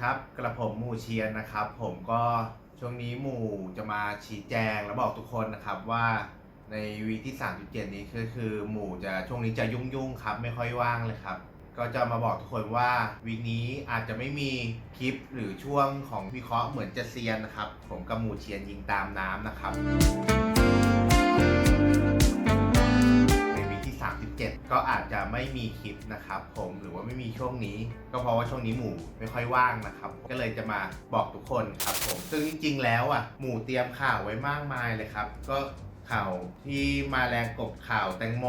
ครับกระผมหมู่เชียนนะครับ ผมก็ช่วงนี้หมู่จะมาชี้แจงและบอกทุกคนนะครับว่าในวีที่ 37 นี้คือคือหมู่จะช่วงนี้จะยุ่งๆครับไม่ค่อยว่างเลยครับ ก็จะมาบอกทุกคนว่าวีนี้อาจจะไม่มีคลิปหรือช่วงของวิเคราะห์เหมือนจะเซียนนะครับ ผมกับหมู่เชียนยิงตามน้ำนะครับ ก็อาจจะไม่มีคลิปนะครับผมหรือว่าไม่มีช่วงนี้ ก็เพราะว่าช่วงนี้หมู่ไม่ค่อยว่างนะครับ ก็เลยจะมาบอกทุกคนครับผม ซึ่งจริงๆแล้วอะหมู่เตรียมข่าวไว้มากมายเลยครับ ก็ข่าวที่มาแรงกบข่าวแตงโม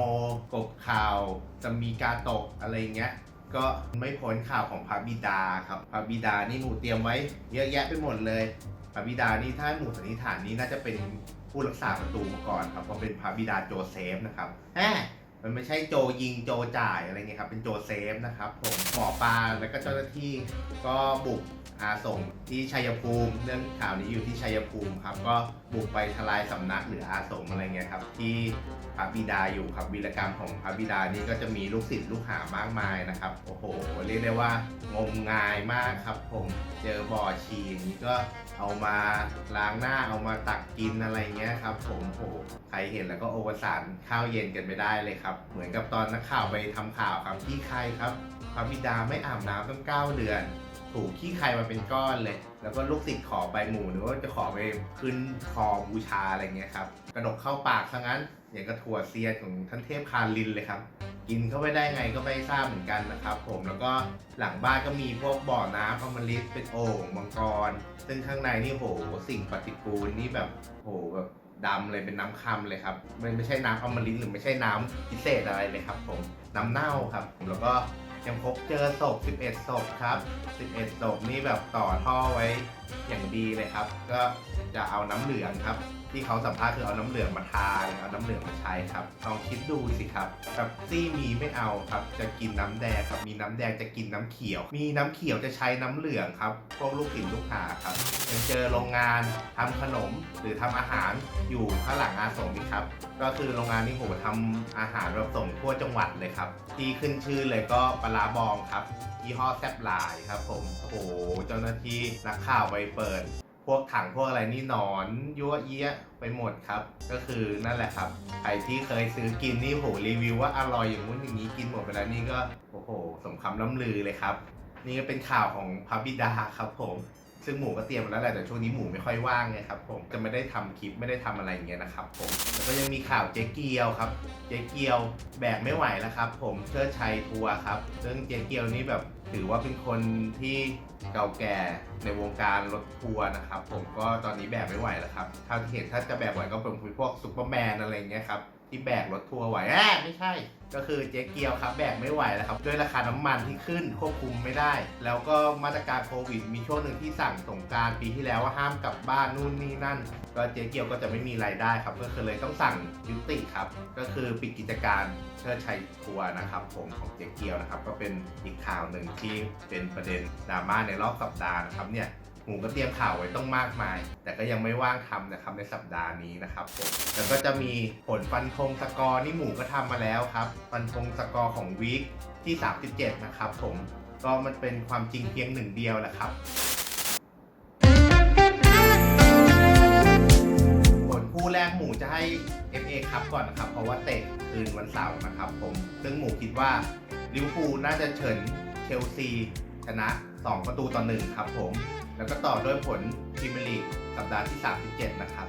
กบข่าวจะมีกาตกอะไรเงี้ยก็ไม่พ้นข่าวของพระบิดาครับพระบิดานี่หมู่เตรียมไว้ เยอะแยะไปหมดเลยพระบิดานี่ถ้าหมู่สันนิษฐานนี้น่าจะเป็นผู้รักษาประตูมาก่อนครับเพราะเป็นพระบิดาโจเซฟนะครับแหม มันไม่ใช่โจยิงโจจ่ายอะไรเงี้ยครับ เป็นโจเซฟนะครับผมหมอปลาแล้วก็เจ้าหน้าที่ก็บุกอาสมที่ชัยภูมิ เรื่องข่าวนี้อยู่ที่ชัยภูมิครับก็ บุกไปทลายสำนักหรืออาสมอะไรเงี้ยครับที่พระบิดาอยู่ครับวีรกรรมของพระบิดานี่ก็จะมีลูกศิษย์ลูกหามากมายนะครับ โอ้โห เรียกได้ว่างมงายมากครับ ผมเจอบ่อฉี่อย่างนี้ก็เอามาล้างหน้าเอามาตักกินอะไรเงี้ยครับ ผมโหใครเห็นแล้วก็โอวสานข้าวเย็นกันไม่ได้เลยครับ เหมือนกับตอนนักข่าวไปทำข่าวครับที่ใครครับพระบิดาไม่อาบน้ำตั้งเก้าเดือน ถูกขี้ใครมาเป็นก้อนเลย แล้วก็ลูกศิษย์ขอใบหมูหรือว่าจะขอไปขึ้นคอบูชาอะไรเงี้ยครับกระดกเข้าปากซะงั้นอย่างกระถั่วเซียนของท่านเทพคาลินเลยครับ กินเข้าไปได้ไงก็ไม่ทราบเหมือนกันนะครับผมแล้วก็หลังบ้านก็มีพวกบ่อน้ำอมฤตเป็นโอ่งมังกร ซึ่งข้างในนี่โหสิ่งปฏิกูลนี่แบบโหแบบดำเลยเป็นน้ำคำเลยครับมันไม่ใช่น้ำอมฤตหรือไม่ใช่น้ำพิเศษอะไรเลยครับ ผมน้ำเน่าครับแล้วก็ ยังพบเจอศพ11ศพครับ 11ศพนี่แบบต่อท่อไว้อย่างดีเลยครับ ก็จะเอาน้ำเหลืองครับ ที่เขาสัมภาษณ์คือเอาน้ำเหลืองมาทาเอาน้ำเหลืองมาใช้ครับลองคิดดูสิครับแบบซี่มีไม่เอาครับ จะกินน้ำแดงครับมีน้ำแดงจะกินน้ำเขียว มีน้ำเขียวจะใช้น้ำเหลืองครับพวกลูกศิษย์ลูกหาครับยังเจอโรงงานทำขนมหรือทำอาหารอยู่ข้างหลังอาสมนี่ครับ ก็คือโรงงานนี้โหทำอาหารแบบส่งทั่วจังหวัดเลยครับที่ขึ้นชื่อเลยก็ปลาร้าบองครับยี่ห้อแซบหลายครับผมโอ้โหเจ้าหน้าที่นักข่าวไปเปิด พวกถังพวกอะไรนี่หนอนยั่วเยี้ยไปหมดครับ ก็คือนั่นแหละครับใครที่เคยซื้อกินนี่โหรีวิวว่าอร่อยอย่างนู้นอย่างนี้กินหมดไปแล้วนี่ก็โอ้โหสมคำล่ำลือเลยครับ นี่ก็เป็นข่าวของพระบิดาครับผม ซึ่งหมูก็เตรียมมาแล้วแหละแต่ช่วงนี้หมูไม่ค่อยว่างไงครับผมจะไม่ได้ทำคลิปไม่ได้ทำอะไรอย่างเงี้ยนะครับผมแล้วก็ยังมีข่าวเจ๊เกียวครับ เจ๊เกียวแบกไม่ไหวแล้วครับ ผมเชิดชัยทัวร์ครับ ซึ่งเจ๊เกียวนี่แบบถือว่าเป็นคนที่เก่าแก่ในวงการรถทัวร์นะครับ ผมก็ตอนนี้แบกไม่ไหวแล้วครับถ้าที่เห็นถ้าจะแบกไหวก็เป็นพวกซุปเปอร์แมนอะไรอย่างเงี้ยครับที่แบกรถทัวร์ไหวแอบไม่ใช่ ก็คือเจ๊เกียวครับแบกไม่ไหวแล้วครับ ด้วยราคาน้ำมันที่ขึ้นควบคุมไม่ได้ แล้วก็มาตรการโควิด มีช่วงหนึ่งที่สั่งสงการปีที่แล้วว่าห้ามกลับบ้านนู่นนี่นั่น ก็เจ๊เกียวก็จะไม่มีรายได้ครับ ก็คือเลยต้องสั่งยุติครับ ก็คือปิดกิจการเชิดชัยทัวร์นะครับ ผมของเจ๊เกียวนะครับ ก็เป็นอีกข่าวหนึ่งที่เป็นประเด็นดราม่าในรอบสัปดาห์นะครับเนี่ย หมูก็เตรียมข่าวไว้ต้องมากมาย แต่ก็ยังไม่ว่างทำนะครับในสัปดาห์นี้นะครับผมแล้วก็จะมีผลฟันธงสกอร์นี่หมูก็ทำมาแล้วครับ ฟันธงสกอร์ของวีคที่ 37 นะครับผมก็มันเป็นความจริงเพียงหนึ่งเดียวแหละครับผลคู่แรกหมูจะให้ FA ครับก่อนนะครับ เพราะว่าเตะคืนวันเสาร์นะครับผม ซึ่งหมูคิดว่าลิเวอร์พูลน่าจะเฉินเชลซี ชนะ 2 ประตูต่อ1ครับผม แล้วก็ต่อด้วยผลพรีเมียร์ลีกสัปดาห์ที่ 37 นะครับ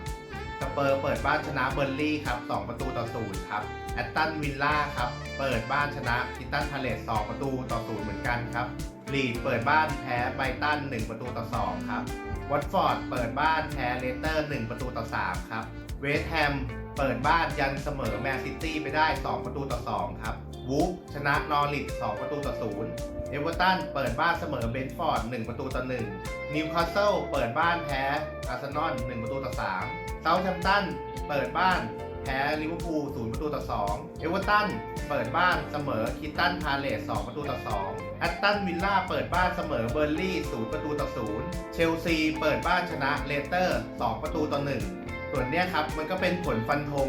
สเปอร์เปิดบ้านชนะเบอร์ลี่ครับ 2 ประตูต่อ0ครับแอตตันวิลล่าครับ เปิดบ้านชนะคิตันพาเลส2ประตูต่อ0เหมือนกันครับลีดเปิดบ้านแพ้ไบรตัน 1 ประตูต่อ2ครับวัตฟอร์ดเปิดบ้านแพ้เลสเตอร์ 1 ประตูต่อ3ครับเวสต์แฮมเปิดบ้านยันเสมอแมนซิตี้ไปได้ 2 ประตูต่อ2ครับ วูฟชนะนอริท2ประตูต่อ0เอเวอร์ตันเปิดบ้านเสมอเบนฟอร์ด 1 ประตูต่อ1นิวคาสเซิลเปิดบ้านแพ้อาร์เซนอล1ประตูต่อ3เซาท์แฮมป์ตันเปิดบ้านแพ้ลิเวอร์พูล0ประตูต่อ 2 เอเวอร์ตันเปิดบ้านเสมอคิตตันพาเลส2ประตูต่อ 2 แอตตันวิลล่าเปิดบ้านเสมอเบอร์ลี่0ประตูต่อ 0 เชลซีเปิดบ้านชนะเลสเตอร์ 2 ประตูต่อ 1 ส่วนเนี้ยครับ มันก็เป็นผลฟันธง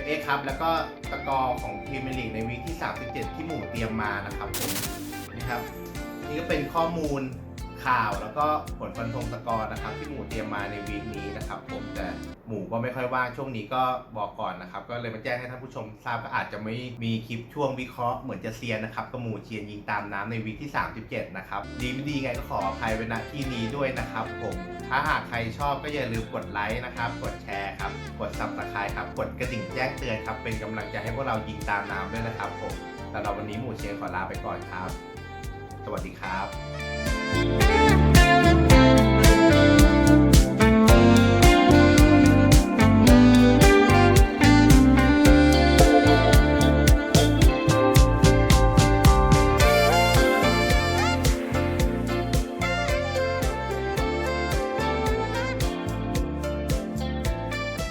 FA ครับแล้วก็ตะกอร์ของพรีเมียร์ลีกในวีคที่ 37 ที่หมู่เตรียมมานะครับผมนี่ครับนี่ก็เป็นข้อมูลข่าวแล้วก็ผลฟันธงสกอร์นะครับ ที่หมูเตรียมมาในวีคนี้นะครับผมแต่ หมูก็ไม่ค่อยว่างช่วงนี้ก็บอกก่อนนะครับ ก็เลยมาแจ้งให้ท่านผู้ชมทราบก็อาจจะไม่มีคลิปช่วงวิเคราะห์เหมือนจะเซียนนะครับก็หมูเชียนยิงตามน้ำในวีคที่ 37 นะครับ ดีไม่ดีไงก็ขออภัยไว้ณที่นี้ด้วยนะครับ ผมถ้าหากใครชอบก็อย่าลืมกดไลค์นะครับ กดแชร์ครับ กด subscribe ครับ กดกระดิ่งแจ้งเตือนครับ เป็นกำลังใจให้พวกเรายิงตามน้ำด้วยนะครับผมสำหรับวันนี้หมูเชียนขอลาไปก่อนครับ สวัสดีครับ